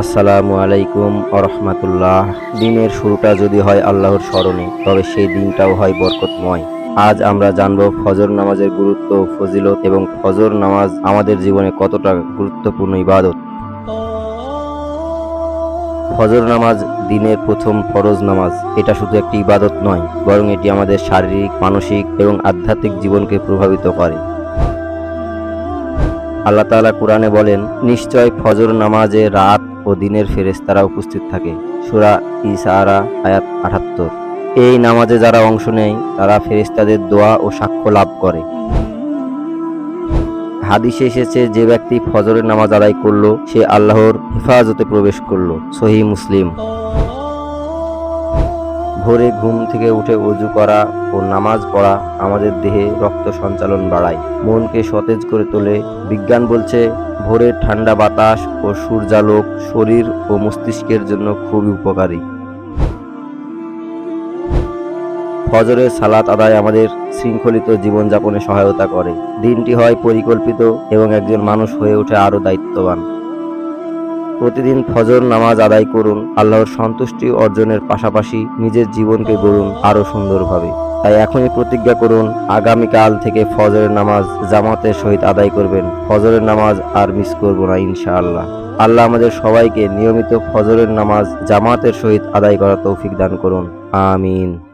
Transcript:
আসসালামু আলাইকুম আরহামাতুল্লাহ দিনের শুরুটা যদি হয় আল্লাহর স্মরণে, তবে সেই দিনটাও হয় বরকতময়। আজ আমরা জানব ফজর নামাজের গুরুত্ব, ফজিলত এবং ফজর নামাজ আমাদের জীবনে কতটা গুরুত্বপূর্ণ ইবাদত। ফজর নামাজ দিনের প্রথম ফরজ নামাজ। এটা শুধু একটি ইবাদত নয়, বরং এটি আমাদের শারীরিক, মানসিক এবং আধ্যাত্মিক জীবনকে প্রভাবিত করে। আল্লাহ তাআলা কোরআনে বলেন, নিশ্চয় ফজর নামাজে রাত দিনের ফেরেশতারা উপস্থিত থাকে। সুরা ইসারা আয়াত আঠাত্তর এই নামাজে যারা অংশ নেয়, তারা ফেরেশতাদের দোয়া ও সাক্ষ্য লাভ করে। হাদিসে এসেছে, যে ব্যক্তি ফজরের নামাজ আদায় করল, সে আল্লাহর হেফাজতে প্রবেশ করল। সহি মুসলিম। ভোরে ঘুম থেকে উঠে অজু করা ও নামাজ পড়া আমাদের দেহে রক্ত সঞ্চালন বাড়ায়। মনকে সতেজ করে তোলে। বিজ্ঞান বলছে ভোরের ঠান্ডা বাতাস ও সূর্যালোক শরীর ও মস্তিষ্কের জন্য খুবই উপকারী। ফজরের সালাত আদায় আমাদের শৃঙ্খলিত জীবনযাপনে সহায়তা করে। দিনটি হয় পরিকল্পিত এবং একজন মানুষ হয়ে ওঠে আরও দায়িত্ববান। প্রতিদিন ফজর নামাজ আদায় করুন। আল্লাহর সন্তুষ্টি অর্জনের পাশাপাশি নিজের জীবনকে গড়ুন আরও সুন্দরভাবে। তাই এখনই প্রতিজ্ঞা করুন, আগামীকাল থেকে ফজরের নামাজ জামাতের সহিত আদায় করবেন। ফজরের নামাজ আর মিস করব না, ইনশাআল্লাহ। আল্লাহ আমাদের সবাইকে নিয়মিত ফজরের নামাজ জামাতের সহিত আদায় করার তৌফিক দান করুন। আমিন।